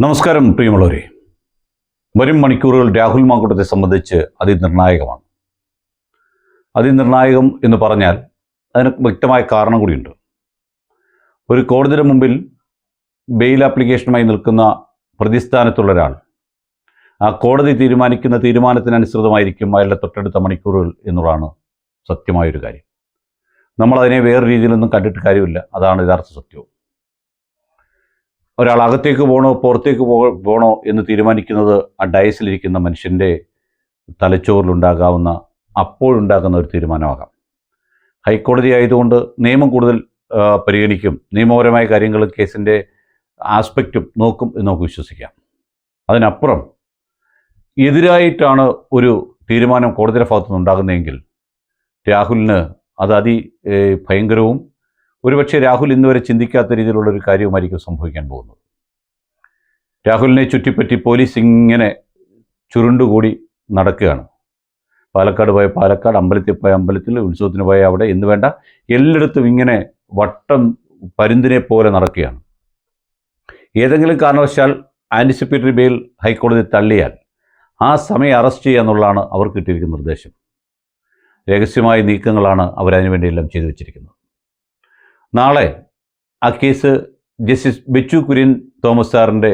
നമസ്കാരം പ്രിയമുള്ളവരെ. വരും മണിക്കൂറുകൾ രാഹുൽ മാക്കൂട്ടത്തെ സംബന്ധിച്ച് അതിനിർണായകമാണ്. അതിനിർണായകം എന്ന് പറഞ്ഞാൽ അതിന് വ്യക്തമായ കാരണം കൂടിയുണ്ട്. ഒരു കോടതിയുടെ മുമ്പിൽ ബെയിൽ ആപ്ലിക്കേഷനുമായി നിൽക്കുന്ന പ്രതിസ്ഥാനത്തുള്ള ഒരാൾ ആ കോടതി തീരുമാനിക്കുന്ന തീരുമാനത്തിനനുസൃതമായിരിക്കും അയാളുടെ തൊട്ടടുത്ത മണിക്കൂറുകൾ എന്നുള്ളതാണ് സത്യമായൊരു കാര്യം. നമ്മളതിനെ വേറെ രീതിയിലൊന്നും കണ്ടിട്ട് കാര്യമില്ല. അതാണ് യഥാർത്ഥ സത്യവും ഒരാൾ അകത്തേക്ക് പോകണോ പുറത്തേക്ക് പോകണോ എന്ന് തീരുമാനിക്കുന്നത് ആ ഡയസിലിരിക്കുന്ന മനുഷ്യന്റെ തലച്ചോറിലുണ്ടാകാവുന്ന അപ്പോഴുണ്ടാകുന്ന ഒരു തീരുമാനമാകാം. ഹൈക്കോടതി ആയതുകൊണ്ട് നിയമം കൂടുതൽ പരിഗണിക്കും. നിയമപരമായ കാര്യങ്ങൾ കേസിന്റെ ആസ്പെക്റ്റും നോക്കും എന്ന് നമുക്ക് വിശ്വസിക്കാം. അതിനപ്പുറം എതിരായിട്ടാണ് ഒരു തീരുമാനം കോടതിയുടെ ഭാഗത്തുനിന്ന് ഉണ്ടാകുന്നതെങ്കിൽ രാഹുലിന് അത് അതി ഭയങ്കരവും ഒരുപക്ഷെ രാഹുൽ ഇന്നുവരെ ചിന്തിക്കാത്ത രീതിയിലുള്ള ഒരു കാര്യവുമായിരിക്കും സംഭവിക്കാൻ പോകുന്നത്. രാഹുലിനെ ചുറ്റിപ്പറ്റി പോലീസ് ഇങ്ങനെ ചുരുണ്ടുകൂടി നടക്കുകയാണ്. പാലക്കാട് പോയ പാലക്കാട് അമ്പലത്തിൽ പോയ അമ്പലത്തിൽ ഉത്സവത്തിന് പോയ അവിടെ എന്ന് വേണ്ട എല്ലായിടത്തും ഇങ്ങനെ വട്ടം പരുന്തിനെ പോലെ നടക്കുകയാണ്. ഏതെങ്കിലും കാരണവശാൽ ആന്റിസിപ്പേറ്ററി ബെയിൽ ഹൈക്കോടതി തള്ളിയാൽ ആ സമയം അറസ്റ്റ് ചെയ്യുക എന്നുള്ളതാണ് അവർക്ക് കിട്ടിയിരിക്കുന്ന നിർദ്ദേശം. രഹസ്യമായ നീക്കങ്ങളാണ് അവരതിനു വേണ്ടിയെല്ലാം ചെയ്തു വെച്ചിരിക്കുന്നത്. നാളെ ആ കേസ് ജസ്റ്റിസ് ബെച്ചു കുര്യൻ തോമസ് സാറിന്റെ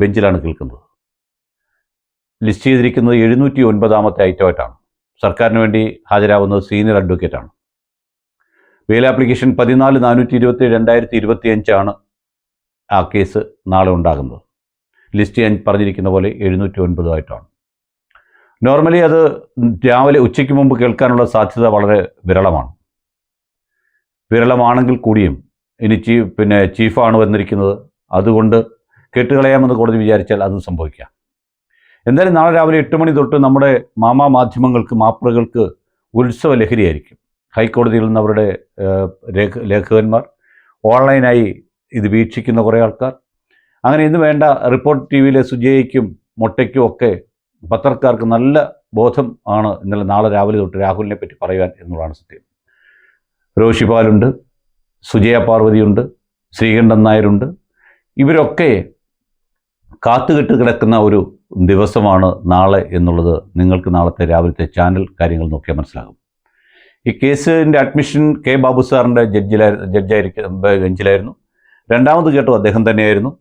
ബെഞ്ചിലാണ് കേൾക്കുന്നത്. ലിസ്റ്റ് ചെയ്തിരിക്കുന്നത് എഴുന്നൂറ്റി ഒൻപതാമത്തെ ഐറ്റമായിട്ടാണ്. സർക്കാരിന് വേണ്ടി ഹാജരാവുന്നത് സീനിയർ അഡ്വക്കേറ്റാണ്. ബെയിൽ ആപ്ലിക്കേഷൻ പതിനാല് നാനൂറ്റി ഇരുപത്തി രണ്ടായിരത്തി ഇരുപത്തി അഞ്ചാണ് ആ കേസ് നാളെ ഉണ്ടാകുന്നത്. ലിസ്റ്റ് ഞാൻ പറഞ്ഞിരിക്കുന്ന പോലെ എഴുന്നൂറ്റി ഒൻപതുമായിട്ടാണ് നോർമലി അത് രാവിലെ ഉച്ചയ്ക്ക് മുമ്പ് കേൾക്കാനുള്ള സാധ്യത വളരെ വിരളമാണ്. വിരളമാണെങ്കിൽ കൂടിയും ഇനി ചീഫ് പിന്നെ ചീഫാണ് വന്നിരിക്കുന്നത്. അതുകൊണ്ട് കെട്ടുകളയാമെന്ന് കോടതി വിചാരിച്ചാൽ അതും സംഭവിക്കാം. എന്തായാലും നാളെ രാവിലെ എട്ട് മണി തൊട്ട് നമ്മുടെ മാമാ മാധ്യമങ്ങൾക്ക് മാപ്പിളകൾക്ക് ഉത്സവ ലഹരിയായിരിക്കും. ഹൈക്കോടതിയിൽ നിന്ന് അവരുടെ ലേഖകന്മാർ ഓൺലൈനായി ഇത് വീക്ഷിക്കുന്ന കുറേ ആൾക്കാർ. അങ്ങനെ ഇന്ന് വേണ്ട റിപ്പോർട്ട് ടി വിയിലെ സുജയ്ക്കും മൊട്ടയ്ക്കും ഒക്കെ പത്രക്കാർക്ക് നല്ല ബോധം ആണ് ഇന്നലെ നാളെ രാവിലെ തൊട്ട് രാഹുലിനെ പറ്റി പറയുവാൻ എന്നുള്ളതാണ് സത്യം. റോഷിപാലുണ്ട് സുജയ പാർവതിയുണ്ട് ശ്രീകണ്ഠൻ നായരുണ്ട്. ഇവരൊക്കെ കാത്തുകെട്ട് കിടക്കുന്ന ഒരു ദിവസമാണ് നാളെ എന്നുള്ളത് നിങ്ങൾക്ക് നാളത്തെ രാവിലത്തെ ചാനൽ കാര്യങ്ങൾ നോക്കിയാൽ മനസ്സിലാകും. ഈ കേസിന്റെ അഡ്മിഷൻ കെ ബാബു സാറിന്റെ ജഡ്ജിലായിരുന്നു ജഡ്ജായിരിക്കും ബെഞ്ചിലായിരുന്നു. രണ്ടാമത് കേട്ടു അദ്ദേഹം തന്നെയായിരുന്നു.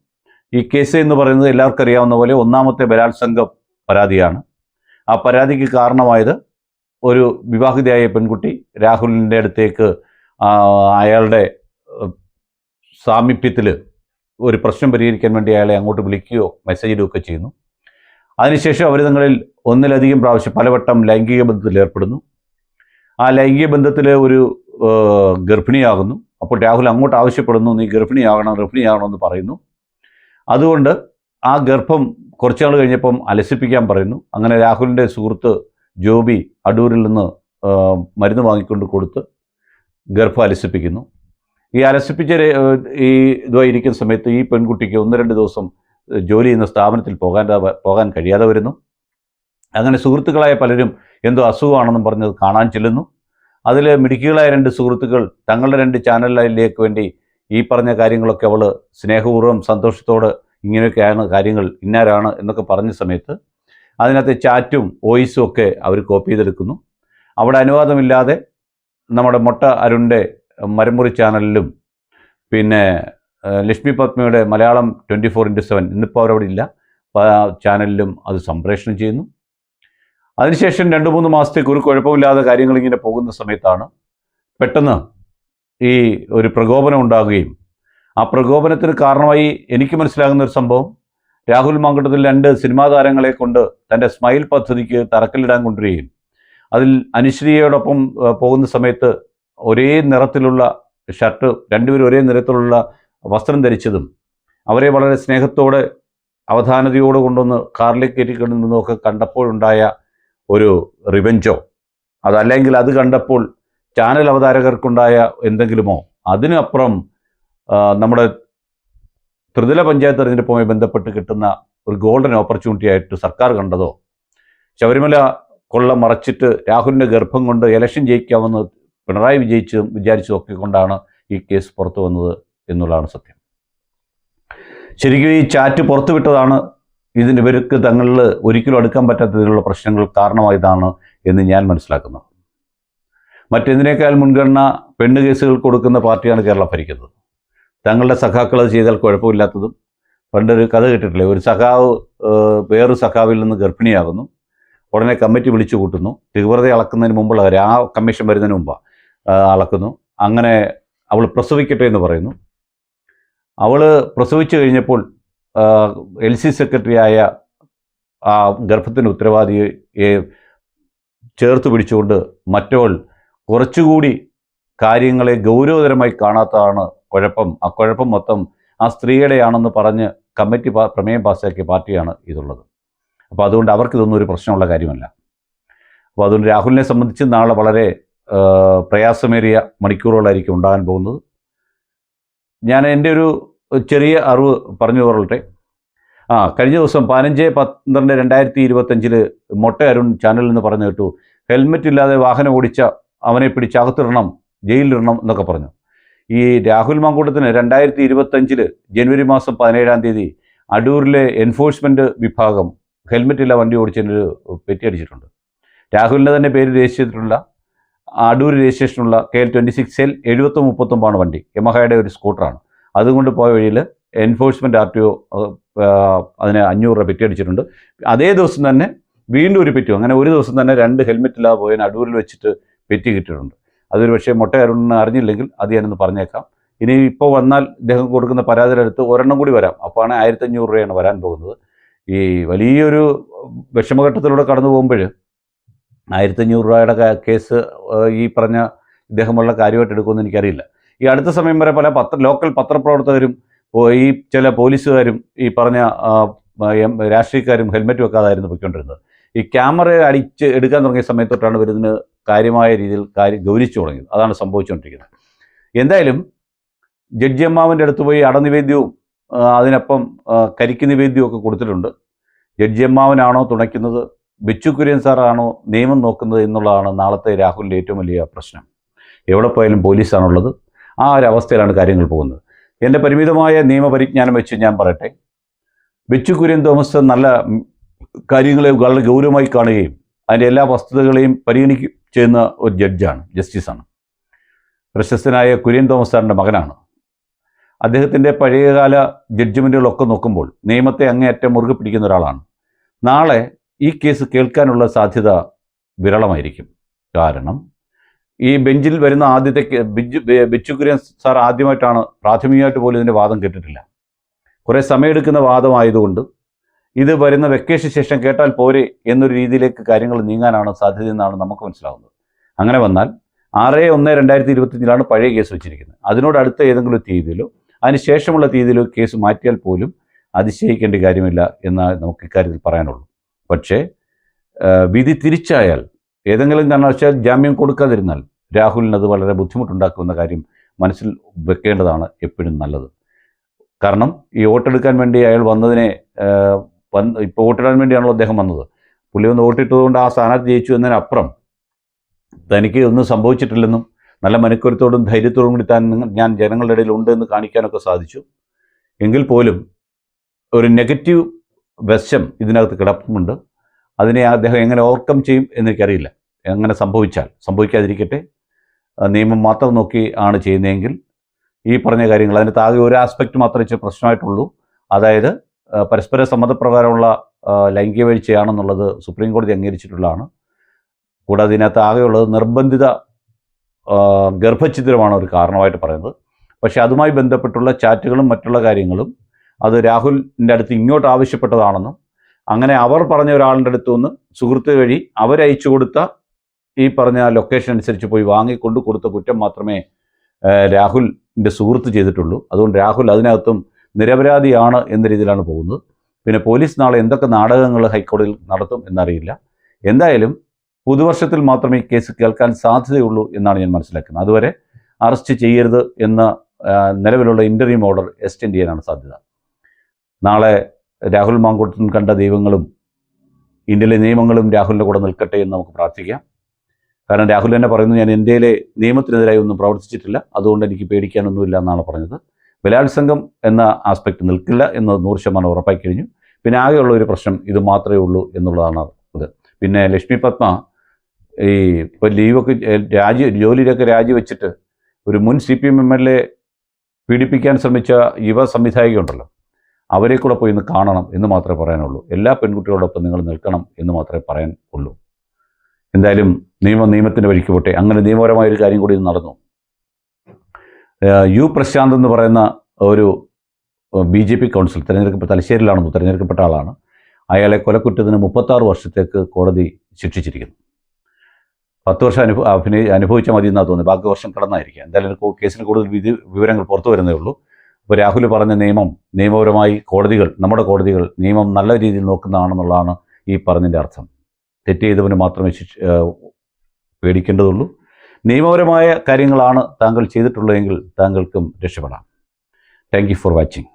ഈ കേസ് എന്ന് പറയുന്നത് എല്ലാവർക്കും അറിയാവുന്ന പോലെ ഒന്നാമത്തെ ബലാത്സംഗ പരാതിയാണ്. ആ പരാതിക്ക് കാരണമായത് ഒരു വിവാഹിതയായ പെൺകുട്ടി രാഹുലിന്റെ അടുത്തേക്ക് അയാളുടെ സാമീപ്യത്തിൽ ഒരു പ്രശ്നം പരിഹരിക്കാൻ വേണ്ടി അയാളെ അങ്ങോട്ട് വിളിക്കുകയോ മെസ്സേജ് ഇടുകയൊക്കെ ചെയ്യുന്നു. അതിനുശേഷം അവർ തങ്ങളിൽ ഒന്നിലധികം പ്രാവശ്യം പലവട്ടം ലൈംഗിക ബന്ധത്തിൽ ഏർപ്പെടുന്നു. ആ ലൈംഗിക ബന്ധത്തിൽ ഒരു ഗർഭിണിയാകുന്നു. അപ്പോൾ രാഹുൽ അങ്ങോട്ട് ആവശ്യപ്പെടുന്നു നീ ഗർഭിണിയാകണം ഗർഭിണിയാകണമെന്ന് പറയുന്നു. അതുകൊണ്ട് ആ ഗർഭം കുറച്ചാൾ കഴിഞ്ഞപ്പം അലസിപ്പിക്കാൻ പറയുന്നു. അങ്ങനെ രാഹുലിന്റെ സുഹൃത്ത് ജോബി അടൂരിൽ നിന്ന് മരുന്ന് വാങ്ങിക്കൊണ്ട് കൊടുത്ത് ഗർഭം അലസിപ്പിക്കുന്നു. ഈ അലസിപ്പിച്ച ഈ ഇതുമായി ഇരിക്കുന്ന സമയത്ത് ഈ പെൺകുട്ടിക്ക് ഒന്ന് രണ്ട് ദിവസം ജോലി ചെയ്യുന്ന സ്ഥാപനത്തിൽ പോകാൻ പോകാൻ കഴിയാതെ വരുന്നു. അങ്ങനെ സുഹൃത്തുക്കളായ പലരും എന്തോ അസുഖമാണെന്നും പറഞ്ഞത് കാണാൻ ചെല്ലുന്നു. അതിൽ മിടുക്കികളായ രണ്ട് സുഹൃത്തുക്കൾ തങ്ങളുടെ രണ്ട് ചാനലിലേക്ക് വേണ്ടി ഈ പറഞ്ഞ കാര്യങ്ങളൊക്കെ അവൾ സ്നേഹപൂർവം സന്തോഷത്തോട് ഇങ്ങനെയൊക്കെയാണ് കാര്യങ്ങൾ ഇന്നാരാണ് എന്നൊക്കെ പറഞ്ഞ സമയത്ത് അതിനകത്തെ ചാറ്റും വോയിസും ഒക്കെ അവർ കോപ്പി ചെയ്തെടുക്കുന്നു. അവിടെ അനുവാദമില്ലാതെ നമ്മുടെ മൊട്ട അരുണിന്റെ മരമുറി ചാനലിലും പിന്നെ Lakshmi പത്മയുടെ Malayalam twenty four into seven ഇന്നിപ്പോൾ അവരവിടെ ഇല്ല. ചാനലിലും അത് സംപ്രേഷണം ചെയ്യുന്നു. അതിനുശേഷം രണ്ട് മൂന്ന് മാസത്തേക്ക് ഒരു കുഴപ്പമില്ലാതെ കാര്യങ്ങൾ ഇങ്ങനെ പോകുന്ന സമയത്താണ് പെട്ടെന്ന് ഈ ഒരു പ്രകോപനം ഉണ്ടാകുകയും ആ പ്രകോപനത്തിന് കാരണമായി എനിക്ക് മനസ്സിലാകുന്ന ഒരു സംഭവം. രാഹുൽ മാങ്കട്ടത്തിൽ രണ്ട് സിനിമാ താരങ്ങളെ കൊണ്ട് തന്റെ സ്മൈൽ പദ്ധതിക്ക് തറക്കല്ലിടാൻ കൊണ്ടുവരികയും അതിൽ അനുശ്രീയോടൊപ്പം പോകുന്ന സമയത്ത് ഒരേ നിറത്തിലുള്ള ഷർട്ട് രണ്ടുപേരും ഒരേ നിറത്തിലുള്ള വസ്ത്രം ധരിച്ചതും അവരെ വളരെ സ്നേഹത്തോടെ അവധാനതയോടെ കൊണ്ടുവന്ന് കാറിലേക്ക് കയറ്റിക്കൊണ്ടുവന്നതൊക്കെ കണ്ടപ്പോഴുണ്ടായ ഒരു റിവെഞ്ചോ. അതല്ലെങ്കിൽ അത് കണ്ടപ്പോൾ ചാനൽ അവതാരകർക്കുണ്ടായ എന്തെങ്കിലുമോ? അതിനപ്പുറം നമ്മുടെ ത്രിതല പഞ്ചായത്ത് തെരഞ്ഞെടുപ്പുമായി ബന്ധപ്പെട്ട് കിട്ടുന്ന ഒരു ഗോൾഡൻ ഓപ്പർച്യൂണിറ്റി ആയിട്ട് സർക്കാർ കണ്ടതോ? ശബരിമല കൊള്ള മറച്ചിട്ട് രാഹുലിന്റെ ഗർഭം കൊണ്ട് ഇലക്ഷൻ ജയിക്കാമെന്ന് പിണറായി വിജയിച്ചതും വിചാരിച്ചും ഒക്കെ കൊണ്ടാണ് ഈ കേസ് പുറത്തു വന്നത് എന്നുള്ളതാണ് സത്യം. ശരിക്കും ഈ ചാറ്റ് പുറത്തുവിട്ടതാണ് ഇതിന് ഇവർക്ക് തങ്ങളിൽ ഒരിക്കലും അടുക്കാൻ പറ്റാത്തതിലുള്ള പ്രശ്നങ്ങൾ കാരണമായതാണ് എന്ന് ഞാൻ മനസ്സിലാക്കുന്നു. മറ്റെന്തിനേക്കാൾ മുൻഗണന പെണ്ണ് കേസുകൾ കൊടുക്കുന്ന പാർട്ടിയാണ് കേരളം ഭരിക്കുന്നത്. തങ്ങളുടെ സഖാക്കൾ അത് ചെയ്താൽ കുഴപ്പമില്ലാത്തതും പണ്ടൊരു കഥ കേട്ടിട്ടില്ലേ? ഒരു സഖാവ് വേറൊരു സഖാവിൽ നിന്ന് ഗർഭിണിയാകുന്നു. ഉടനെ കമ്മിറ്റി വിളിച്ചു കൂട്ടുന്നു. തീവ്രത അളക്കുന്നതിന് മുമ്പുള്ള ആ കമ്മീഷൻ വരുന്നതിന് മുമ്പാണ് അളക്കുന്നു. അങ്ങനെ അവൾ പ്രസവിക്കട്ടെ എന്ന് പറയുന്നു. അവൾ പ്രസവിച്ചു കഴിഞ്ഞപ്പോൾ എൽ സി സെക്രട്ടറിയായ ആ ഗർഭത്തിന് ഉത്തരവാദിയെ ചേർത്ത് പിടിച്ചുകൊണ്ട് മറ്റവൾ കുറച്ചുകൂടി കാര്യങ്ങളെ ഗൗരവതരമായി കാണാത്തതാണ് കുഴപ്പം. ആ കുഴപ്പം മൊത്തം ആ സ്ത്രീയുടെയാണെന്ന് പറഞ്ഞ് കമ്മിറ്റി പ്രമേയം പാസ്സാക്കിയ പാർട്ടിയാണ് ഇതുള്ളത്. അപ്പോൾ അതുകൊണ്ട് അവർക്കിതൊന്നും ഒരു പ്രശ്നമുള്ള കാര്യമല്ല. അപ്പോൾ അതുകൊണ്ട് രാഹുലിനെ സംബന്ധിച്ച് നാളെ വളരെ പ്രയാസമേറിയ മണിക്കൂറുകളായിരിക്കും ഉണ്ടാകാൻ പോകുന്നത്. ഞാൻ എന്റെ ഒരു ചെറിയ അറിവ് പറഞ്ഞു കൊള്ളട്ടെ ആ കഴിഞ്ഞ ദിവസം പതിനഞ്ച് പന്ത്രണ്ട് രണ്ടായിരത്തി ഇരുപത്തഞ്ചിൽ മൊട്ട അരുൺ ചാനലിൽ നിന്ന് പറഞ്ഞു കേട്ടു ഹെൽമെറ്റ് ഇല്ലാതെ വാഹനം ഓടിച്ച അവനെ പിടിച്ച് അകത്തിടണം ജയിലിലിടണം എന്നൊക്കെ പറഞ്ഞു. ഈ രാഹുൽ മാങ്കൂട്ടത്തിന് രണ്ടായിരത്തി ഇരുപത്തഞ്ചിൽ ജനുവരി മാസം പതിനേഴാം തീയതി അടൂരിലെ എൻഫോഴ്സ്മെന്റ് വിഭാഗം ഹെൽമെറ്റ് ഇല്ല വണ്ടി ഓടിച്ചതിനൊരു പെറ്റി അടിച്ചിട്ടുണ്ട്. രാഹുലിന്റെ തന്നെ പേര് രജിസ്റ്റർ ചെയ്തിട്ടുള്ള Adoor രജിസ്ട്രേഷനുള്ള K L twenty six L എഴുപത്തി മുപ്പത്തൊമ്പതാണ് വണ്ടി. യമഹയുടെ ഒരു സ്കൂട്ടറാണ്. അതുകൊണ്ട് പോയ വഴിയിൽ എൻഫോഴ്സ്മെന്റ് ആർ ടി ഒ അതിന് അഞ്ഞൂറ് രൂപ പെറ്റി അടിച്ചിട്ടുണ്ട്. അതേ ദിവസം തന്നെ വീണ്ടും ഒരു പെറ്റി അങ്ങനെ ഒരു ദിവസം തന്നെ രണ്ട് ഹെൽമെറ്റ് ഇല്ലാതെ പോയതിന് അടൂരിൽ വെച്ചിട്ട് പെറ്റി കിട്ടിയിട്ടുണ്ട്. അതൊരു പക്ഷേ മൊട്ട അരുണിന് അറിഞ്ഞില്ലെങ്കിൽ അത് ഞാനൊന്ന് പറഞ്ഞേക്കാം. ഇനി ഇപ്പോൾ വന്നാൽ ഇദ്ദേഹം കൊടുക്കുന്ന പരാതിയുടെ അടുത്ത് ഒരെണ്ണം കൂടി വരാം. അപ്പോഴാണ് ആയിരത്തഞ്ഞൂറ് രൂപയാണ് വരാൻ പോകുന്നത്. ഈ വലിയൊരു വിഷമഘട്ടത്തിലൂടെ കടന്നു പോകുമ്പോൾ ആയിരത്തഞ്ഞൂറ് രൂപയുടെ കേസ് ഈ പറഞ്ഞ ഇദ്ദേഹമുള്ള കാര്യമായിട്ട് എടുക്കുമെന്ന് എനിക്കറിയില്ല. ഈ അടുത്ത സമയം വരെ പല പത്ര ലോക്കൽ പത്രപ്രവർത്തകരും ഈ ചില പോലീസുകാരും ഈ പറഞ്ഞ രാഷ്ട്രീയക്കാരും ഹെൽമെറ്റ് വെക്കാതായിരുന്നു പൊയ്ക്കൊണ്ടിരുന്നത്. ഈ ക്യാമറ അടിച്ച് എടുക്കാൻ തുടങ്ങിയ സമയത്ത് തൊട്ടാണ് വരുന്നതിന് കാര്യമായ രീതിയിൽ കാര്യം ഗൗരിച്ചു തുടങ്ങിയത്. അതാണ് സംഭവിച്ചുകൊണ്ടിരിക്കുന്നത്. എന്തായാലും ജഡ്ജി അമ്മാവിന്റെ അടുത്ത് പോയി അടനിവേദ്യവും അതിനൊപ്പം കരിക്ക് നിവേദ്യമൊക്കെ കൊടുത്തിട്ടുണ്ട്. ജഡ്ജി അമ്മാവനാണോ തുണയ്ക്കുന്നത്? ബിച്ചു കുര്യൻ സാറാണോ നിയമം നോക്കുന്നത് എന്നുള്ളതാണ് നാളത്തെ രാഹുലിന്റെ ഏറ്റവും വലിയ പ്രശ്നം. എവിടെ പോയാലും പോലീസാണുള്ളത്. ആ ഒരു അവസ്ഥയിലാണ് കാര്യങ്ങൾ പോകുന്നത്. എന്റെ പരിമിതമായ നിയമപരിജ്ഞാനം വെച്ച് ഞാൻ പറയട്ടെ. ബിച്ചു കുര്യൻ തോമസ് നല്ല കാര്യങ്ങളെ വളരെ ഗൗരവമായി കാണുകയും അതിന്റെ എല്ലാ വസ്തുതകളെയും പരിഗണിക്കുകയും ചെയ്യുന്ന ഒരു ജഡ്ജാണ് ജസ്റ്റിസാണ്. പ്രശസ്തനായ കുര്യൻ തോമസ് സാറിന്റെ മകനാണ്. അദ്ദേഹത്തിന്റെ പഴയകാല ജഡ്ജ്മെന്റുകളൊക്കെ നോക്കുമ്പോൾ നിയമത്തെ അങ്ങേയറ്റം മുറുകെ പിടിക്കുന്ന ഒരാളാണ്. നാളെ ഈ കേസ് കേൾക്കാനുള്ള സാധ്യത വിരളമായിരിക്കും. കാരണം ഈ ബെഞ്ചിൽ വരുന്ന ആദ്യത്തെ ബിച്ചു കുര്യൻ സാർ ആദ്യമായിട്ടാണ് പ്രാഥമികമായിട്ട് പോലും ഇതിന്റെ വാദം കേട്ടിട്ടില്ല. കുറേ സമയമെടുക്കുന്ന വാദമായതുകൊണ്ട് ഇത് വരുന്ന വെക്കേഷൻ ശേഷം കേട്ടാൽ പോരെ എന്നൊരു രീതിയിലേക്ക് കാര്യങ്ങൾ നീങ്ങാനാണ് സാധ്യതയെന്നാണ് നമുക്ക് മനസ്സിലാവുന്നത്. അങ്ങനെ വന്നാൽ ആറ് ഒന്ന് രണ്ടായിരത്തി ഇരുപത്തിയഞ്ചിലാണ് പഴയ കേസ് വെച്ചിരിക്കുന്നത്. അതിനോട് അടുത്ത ഏതെങ്കിലും തീയതിയിലോ അതിന് തീയതിയിൽ കേസ് മാറ്റിയാൽ പോലും അതിശയിക്കേണ്ട കാര്യമില്ല എന്നാണ് നമുക്ക് ഇക്കാര്യത്തിൽ പറയാനുള്ളൂ. പക്ഷേ വിധി തിരിച്ചായാൽ ഏതെങ്കിലും കാരണവശാൽ ജാമ്യം കൊടുക്കാതിരുന്നാൽ രാഹുലിന് അത് വളരെ ബുദ്ധിമുട്ടുണ്ടാക്കുമെന്ന കാര്യം മനസ്സിൽ വെക്കേണ്ടതാണ് എപ്പോഴും നല്ലത്. കാരണം ഈ വോട്ടെടുക്കാൻ വേണ്ടി അയാൾ വന്നതിനെ വന്ന് ഇപ്പോൾ വോട്ടിടാൻ വേണ്ടിയാണല്ലോ അദ്ദേഹം വന്നത്. പുള്ളി ഒന്ന് വോട്ടിട്ടതുകൊണ്ട് ആ സ്ഥാനാർത്ഥി ജയിച്ചു എന്നതിനപ്പുറം തനിക്ക് ഒന്നും സംഭവിച്ചിട്ടില്ലെന്നും നല്ല മനക്കരുത്തോടും ധൈര്യത്തോടും കൂടി താൻ ഞാൻ ജനങ്ങളുടെ ഇടയിൽ ഉണ്ട് എന്ന് കാണിക്കാനൊക്കെ സാധിച്ചു. എങ്കിൽ പോലും ഒരു നെഗറ്റീവ് വശം ഇതിനകത്ത് കിടപ്പുണ്ട്. അതിനെ അദ്ദേഹം എങ്ങനെ ഓവർകം ചെയ്യും എന്നെനിക്കറിയില്ല എങ്ങനെ സംഭവിച്ചാൽ സംഭവിക്കാതിരിക്കട്ടെ. നിയമം മാത്രം നോക്കി ആണ് ചെയ്യുന്നതെങ്കിൽ ഈ പറഞ്ഞ കാര്യങ്ങൾ അതിന്റെ താകെ ഒരു ആസ്പെക്റ്റ് മാത്രമേ ഇച്ചിരി പ്രശ്നമായിട്ടുള്ളൂ. അതായത് പരസ്പര സമ്മതപ്രകാരമുള്ള ലൈംഗിക വീഴ്ചയാണെന്നുള്ളത് സുപ്രീം കോടതി അംഗീകരിച്ചിട്ടുള്ളതാണ്. കൂടാതെ ഇതിനകത്ത് ആകെയുള്ളത് നിർബന്ധിത ഗർഭഛിദ്രമാണ് ഒരു കാരണമായിട്ട് പറയുന്നത്. പക്ഷേ അതുമായി ബന്ധപ്പെട്ടുള്ള ചാറ്റുകളും മറ്റുള്ള കാര്യങ്ങളും അത് രാഹുലിന്റെ അടുത്ത് ഇങ്ങോട്ട് ആവശ്യപ്പെട്ടതാണെന്നും അങ്ങനെ അവർ പറഞ്ഞ ഒരാളിന്റെ അടുത്തു നിന്ന് സുഹൃത്ത് വഴി അവരയച്ചു കൊടുത്ത ഈ പറഞ്ഞ ലൊക്കേഷൻ അനുസരിച്ച് പോയി വാങ്ങിക്കൊണ്ട് കൊടുത്ത കുറ്റം മാത്രമേ രാഹുലിന്റെ സുഹൃത്ത് ചെയ്തിട്ടുള്ളൂ. അതുകൊണ്ട് രാഹുൽ അതിനകത്തും നിരപരാധിയാണ് എന്ന രീതിയിലാണ് പോകുന്നത്. പിന്നെ പോലീസ് നാളെ എന്തൊക്കെ നാടകങ്ങൾ ഹൈക്കോടതിയിൽ നടത്തും എന്നറിയില്ല. എന്തായാലും പുതുവർഷത്തിൽ മാത്രമേ കേസ് കേൾക്കാൻ സാധ്യതയുള്ളൂ എന്നാണ് ഞാൻ മനസ്സിലാക്കുന്നത്. അതുവരെ അറസ്റ്റ് ചെയ്യരുത് എന്ന നിലവിലുള്ള ഇന്റർവ്യൂ ഓർഡർ എക്സ്റ്റെൻഡ് ചെയ്യാനാണ് സാധ്യത. നാളെ രാഹുൽ മാങ്കൂട്ടൻ കണ്ട ദൈവങ്ങളും ഇന്ത്യയിലെ നിയമങ്ങളും രാഹുലിന്റെ കൂടെ നിൽക്കട്ടെ എന്ന് നമുക്ക് പ്രാർത്ഥിക്കാം. കാരണം രാഹുൽ തന്നെ പറയുന്നു ഞാൻ ഇന്ത്യയിലെ നിയമത്തിനെതിരായി ഒന്നും പ്രവർത്തിച്ചിട്ടില്ല. അതുകൊണ്ട് എനിക്ക് പേടിക്കാനൊന്നുമില്ല എന്നാണ് പറഞ്ഞത്. ബലാത്സംഗം എന്ന ആസ്പെക്ട് നിൽക്കില്ല എന്ന് നൂറ് ശതമാനം ഉറപ്പാക്കി കഴിഞ്ഞു. പിന്നെ ആകെയുള്ള ഒരു പ്രശ്നം ഇത് മാത്രമേ ഉള്ളൂ എന്നുള്ളതാണ് ഇത് പിന്നെ ലക്ഷ്മി പത്മ ഈ ഇപ്പോൾ ലീവൊക്കെ രാജി ജോലിയിലൊക്കെ രാജിവെച്ചിട്ട് ഒരു മുൻ C P M M L A പീഡിപ്പിക്കാൻ ശ്രമിച്ച യുവ സംവിധായികയുണ്ടല്ലോ. അവരെ കൂടെ പോയി ഇന്ന് കാണണം എന്ന് മാത്രമേ പറയാനുള്ളൂ. എല്ലാ പെൺകുട്ടികളോടൊപ്പം നിങ്ങൾ നിൽക്കണം എന്ന് മാത്രമേ പറയാൻ ഉള്ളൂ. എന്തായാലും നിയമ നിയമത്തിന്റെ വഴിക്ക് പോട്ടെ. അങ്ങനെ നിയമപരമായ ഒരു കാര്യം കൂടി ഇത് നടന്നു. യു പ്രശാന്ത് എന്ന് പറയുന്ന ഒരു ബി ജെ പി കൗൺസിൽ തിരഞ്ഞെടുക്കപ്പെട്ട തലശ്ശേരിയിലാണെന്ന് തിരഞ്ഞെടുക്കപ്പെട്ട ആളാണ്. അയാളെ കൊലക്കുറ്റത്തിന് മുപ്പത്താറ് വർഷത്തേക്ക് കോടതി ശിക്ഷിച്ചിരിക്കുന്നു. പത്ത് വർഷം അനുഭവ അഭിനയി അനുഭവിച്ചാൽ മതി എന്നാണ് തോന്നുന്നത് ബാക്കി വർഷം കടന്നായിരിക്കുക എന്തായാലും കേസിന് കൂടുതൽ വിധി വിവരങ്ങൾ പുറത്തു വരുന്നേ ഉള്ളൂ. അപ്പോൾ രാഹുൽ പറഞ്ഞ നിയമം നിയമപരമായി കോടതികൾ നമ്മുടെ കോടതികൾ നിയമം നല്ല രീതിയിൽ നോക്കുന്നതാണെന്നുള്ളതാണ് ഈ പറഞ്ഞതിന്റെ അർത്ഥം. തെറ്റ് ചെയ്തവന് മാത്രമേ ശിക്ഷ പേടിക്കേണ്ടതുള്ളൂ. നിയമപരമായ കാര്യങ്ങളാണ് താങ്കൾ ചെയ്തിട്ടുള്ളതെങ്കിൽ താങ്കൾക്കും രക്ഷപ്പെടാം. Thank you for watching.